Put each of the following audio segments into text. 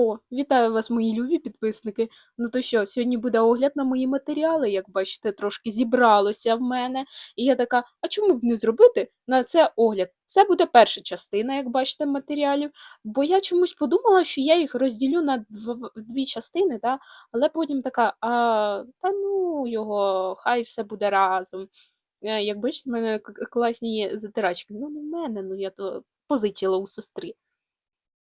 О, вітаю вас, мої любі підписники. Ну то що, сьогодні буде огляд на мої матеріали, як бачите, трошки зібралося в мене. І я така, а чому б не зробити на це огляд? Це буде перша частина, як бачите, матеріалів. Бо я чомусь подумала, що я їх розділю на дв- дві частини, та? але потім така, а, та ну його, хай все буде разом. Е, Як бачите, в мене класні затирачки. Ну, не в мене, ну я то позичила у сестри.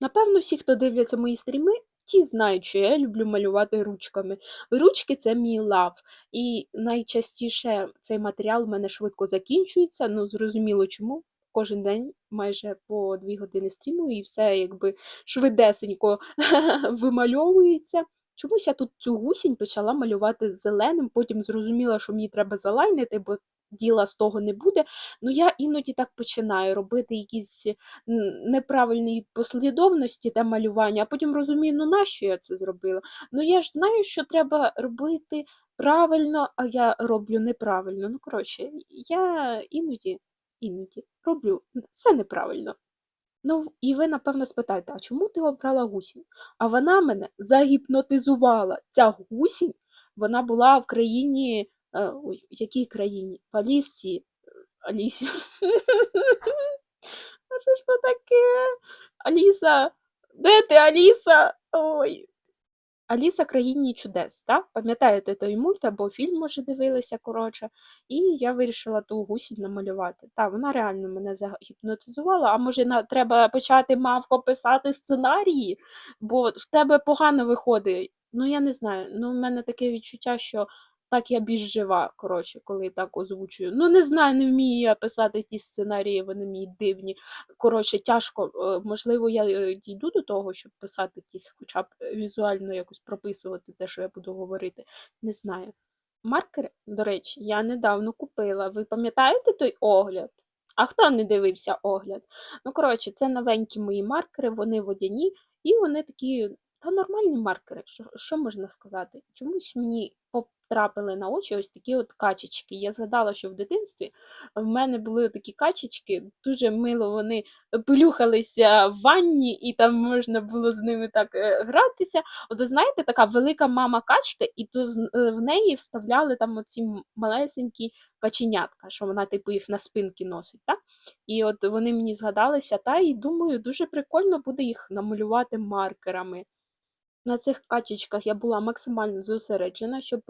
Напевно, всі, хто дивляться мої стріми, ті знають, що я люблю малювати ручками. Ручки це мій лав. І найчастіше цей матеріал в мене швидко закінчується. Ну, зрозуміло чому. Кожен день майже по дві години стріму, і все якби швидесенько вимальовується. Чомусь я тут цю гусінь почала малювати зеленим, потім зрозуміла, що мені треба залайнити, бо діла з того не буде. Ну, я іноді так починаю робити якісь н- неправильній послідовності та малювання, а потім розумію, ну нащо я це зробила? Ну я ж знаю, що треба робити правильно, а я роблю неправильно. Ну, коротше, я іноді, іноді роблю все неправильно. Ну, і ви, напевно, спитаєте, а чому ти обрала гусінь? А вона мене загіпнотизувала. Ця гусінь, вона була в країні, в якій країні? В Алісі. Алісі. А що ж то таке? Аліса, де ти, Аліса? Ой. Аліса країні чудес, так? Пам'ятаєте той мульт або фільм, може, дивилися, коротше, і я вирішила ту гусінь намалювати. Та, вона реально мене загіпнотизувала, а може на... треба почати мавко писати сценарії, бо в тебе погано виходить. Ну, я не знаю. Ну, в мене таке відчуття, що так я більш жива, коротше, коли так озвучую. Ну, не знаю, не вмію я писати ті сценарії, вони мені дивні. Коротше, тяжко. Е, Можливо, я е, дійду до того, щоб писати якісь, хоча б е, візуально якось прописувати те, що я буду говорити. Не знаю. Маркери, до речі, я недавно купила. Ви пам'ятаєте той огляд? А хто не дивився огляд? Ну, коротше, це новенькі мої маркери, вони водяні, і вони такі, та нормальні маркери. Що, що можна сказати? Чомусь мені потрапили на очі ось такі от качечки. Я згадала, що в дитинстві в мене були такі качечки, дуже мило вони плюхалися в ванні, і там можна було з ними так е, гратися. От знаєте, така велика мама качка, і то е, в неї вставляли там оці малесенькі каченятка, що вона, типу, їх на спинки носить. Так? І от вони мені згадалися, та і думаю, дуже прикольно буде їх намалювати маркерами. На цих качечках я була максимально зосереджена, щоб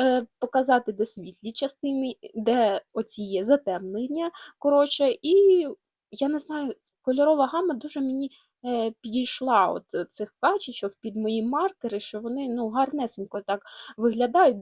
е, показати, де світлі частини, де оці є затемнення. Коротше, і я не знаю, кольорова гама дуже мені е, підійшла от цих качечок під мої маркери, що вони ну, гарнесенько так виглядають,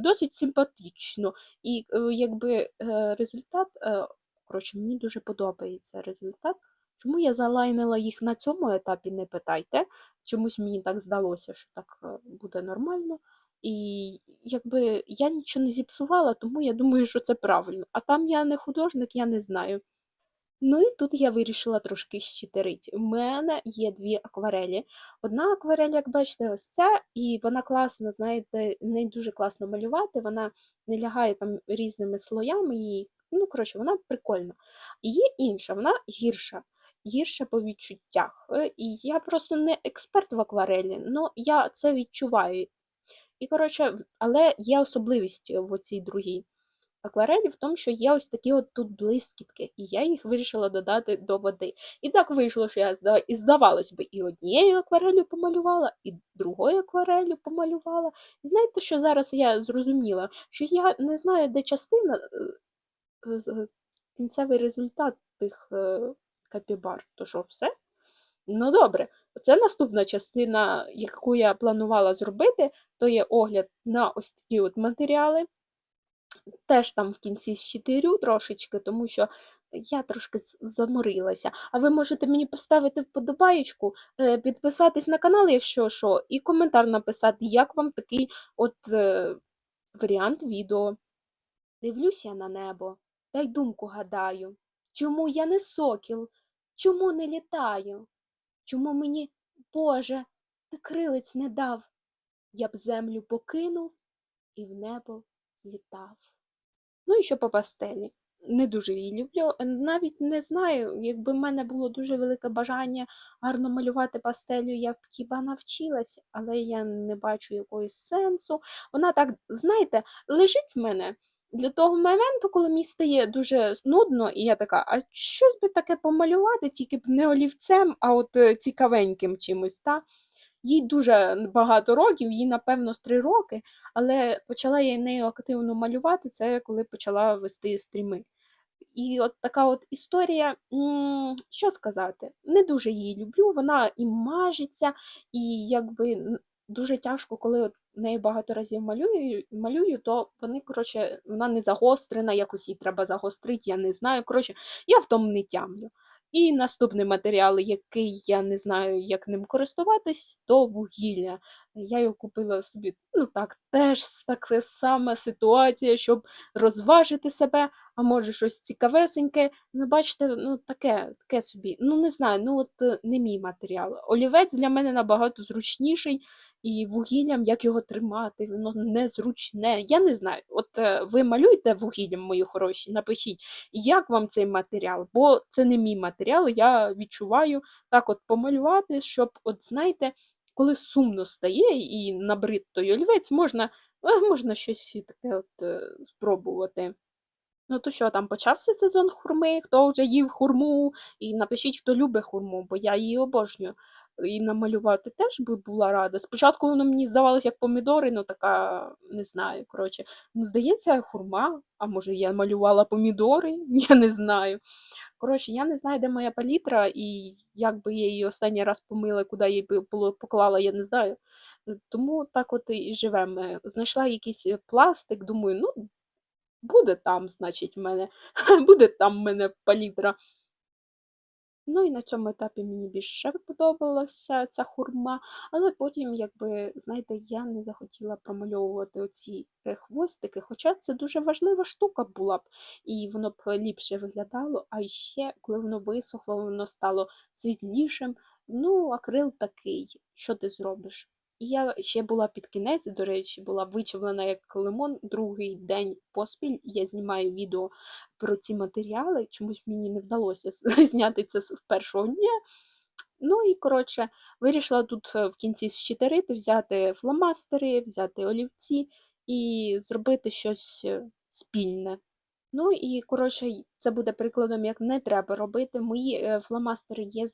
досить симпатично. І е, якби е, результат, е, коротше, мені дуже подобається результат. Чому я залайнила їх на цьому етапі, не питайте. Чомусь мені так здалося, що так е, буде нормально. І якби я нічого не зіпсувала, тому я думаю, що це правильно. А там я не художник, я не знаю. Ну і тут я вирішила трошки щитерити. У мене є дві акварелі. Одна акварель, як бачите, ось ця, і вона класна, знаєте, не дуже класно малювати, вона не лягає там різними слоями, і, ну, коротше, вона прикольна. І є інша, вона гірша. Гірша по відчуттях. Е, І я просто не експерт в акварелі, але я це відчуваю. І, коротше, але є особливість в оцій другій акварелі в тому, що є ось такі от тут блискітки, і я їх вирішила додати до води. І так вийшло, що я зда- і здавалось би, і однією акварелью помалювала, і другою акварелью помалювала. Знаєте, що зараз я зрозуміла? Що я не знаю, де частина, е, е, кінцевий результат тих капібар. То що, все? Ну добре, це наступна частина, яку я планувала зробити, то є огляд на ось такі от матеріали. Теж там в кінці щитирю трошечки, тому що я трошки заморилася. А ви можете мені поставити вподобаєчку, е, підписатись на канал, якщо що, і коментар написати, як вам такий от е, варіант відео. Дивлюсь я на небо, та й думку гадаю. Чому я не сокіл? Чому не літаю? Чому мені, Боже, ти крилець не дав? Я б землю покинув і в небо злітав. Ну і що по пастелі. не дуже її люблю. Навіть не знаю, якби в мене було дуже велике бажання гарно малювати пастелью, я б хіба навчилась, але я не бачу якогось сенсу. Вона так, знаєте, лежить в мене для того моменту, коли мені стає дуже нудно, і я така, а щось би таке помалювати, тільки б не олівцем, а от е, цікавеньким чимось. Та? Їй дуже багато років, їй, напевно, з три роки, але почала я нею активно малювати це, коли почала вести стріми. І от така от історія, що сказати, не дуже її люблю, вона і мажеться, і якби дуже тяжко, коли нею багато разів малюю, малюю, то вони, коротше, вона не загострена, якось її треба загострити, я не знаю. Коротше, я в тому не тямлю. І наступний матеріал, який я не знаю, як ним користуватись, то вугілля. Я його купила собі, ну так, теж така сама ситуація, щоб розважити себе, а може щось цікавесеньке. Ну, бачите, ну таке, таке собі. Ну, не знаю, ну от е, не мій матеріал. Олівець для мене набагато зручніший, і вугіллям, як його тримати, воно незручне. Я не знаю. От е, ви малюєте вугіллям, мої хороші, напишіть, як вам цей матеріал, бо це не мій матеріал, я відчуваю так от помалювати, щоб, от знаєте, коли сумно стає і набрид той олівець, можна, е, можна щось таке от е, спробувати. Ну то що, там почався сезон хурми, хто вже їв хурму, і напишіть, хто любить хурму, бо я її обожнюю. І намалювати теж би була рада. Спочатку воно мені здавалося як помідори, ну така, не знаю, коротше. Ну, здається, хурма, а може я малювала помідори, я не знаю. Коротше, я не знаю, де моя палітра, і як би я її останній раз помила, куди її би поклала, я не знаю. Тому так от і живемо. Знайшла якийсь е, пластик, думаю, ну, буде там, значить, в мене, буде там в мене палітра. Ну і на цьому етапі мені більше подобалася ця хурма, але потім, якби, знаєте, я не захотіла промальовувати оці е, хвостики, хоча це дуже важлива штука була б, і воно б ліпше виглядало, а ще, коли воно висохло, воно стало світлішим. Ну, акрил такий, що ти зробиш? І я ще була під кінець, до речі, була вичавлена як лимон другий день поспіль. Я знімаю відео про ці матеріали. Чомусь мені не вдалося зняти це з першого дня. Ну і, коротше, вирішила тут е, в кінці щитерити, взяти фломастери, взяти олівці і зробити щось е, спільне. Ну і, коротше, це буде прикладом, як не треба робити. Мої е, фломастери є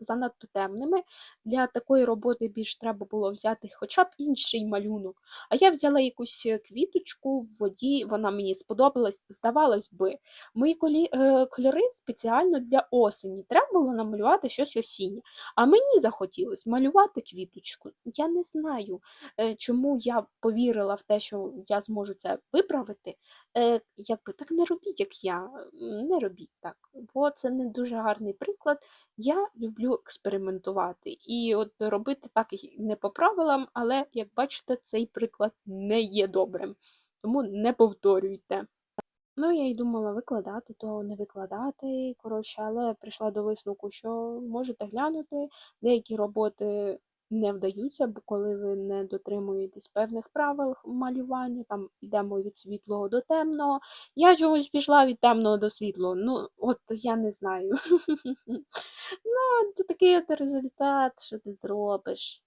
занадто темними. Для такої роботи більш треба було взяти хоча б інший малюнок. А я взяла якусь е, квіточку в воді, вона мені сподобалась. Здавалось би, мої е, кольори спеціально для осені. Треба було намалювати щось осіннє. А мені захотілося малювати квіточку. Я не знаю, чому я повірила в те, що я зможу це виправити. Якби так не робіть, як я. Не робіть так, бо це не дуже гарний приклад. Я люблю експериментувати і от робити так не по правилам, але як бачите, цей приклад не є добрим. Тому не повторюйте. Ну, я й думала викладати, то не викладати, коротше, але прийшла до висновку, що можете глянути, деякі роботи не вдаються, бо коли ви не дотримуєтесь певних правил малювання, там йдемо від світлого до темного. Я чомусь пішла від темного до світлого. Ну, от я не знаю. Ну, то такий от результат, що ти зробиш.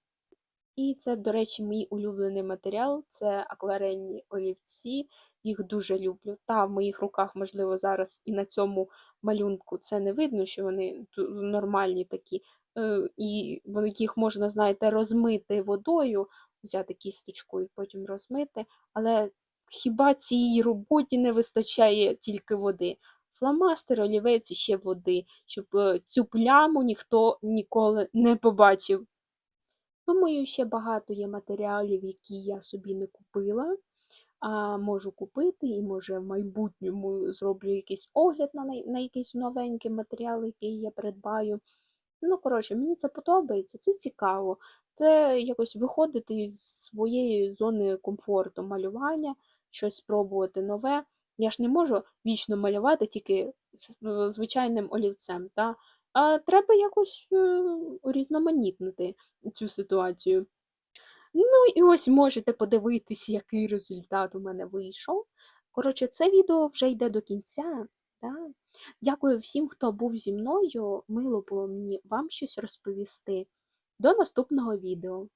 І це, до речі, мій улюблений матеріал це акварельні олівці. Їх дуже люблю. Та в моїх руках, можливо, зараз і на цьому малюнку це не видно, що вони нормальні такі, і вони- їх можна, знаєте, розмити водою, взяти кісточку і потім розмити. Але хіба цій роботі не вистачає тільки води? Фломастер, олівець і ще води, щоб е, цю пляму ніхто ніколи не побачив. Думаю, ще багато є матеріалів, які я собі не купила, а можу купити, і може в майбутньому зроблю якийсь огляд на, на якийсь новенький матеріал, який я придбаю. Ну, коротше, мені це подобається, це цікаво. Це якось виходити із своєї зони комфорту малювання, щось спробувати нове. Я ж не можу вічно малювати тільки з- е, звичайним олівцем, та? А треба якось е, урізноманітнити цю ситуацію. Ну і ось можете подивитись, який результат у мене вийшов. Коротше, це відео вже йде до кінця. Да. Дякую всім, хто був зі мною. Мило було мені вам щось розповісти. До наступного відео.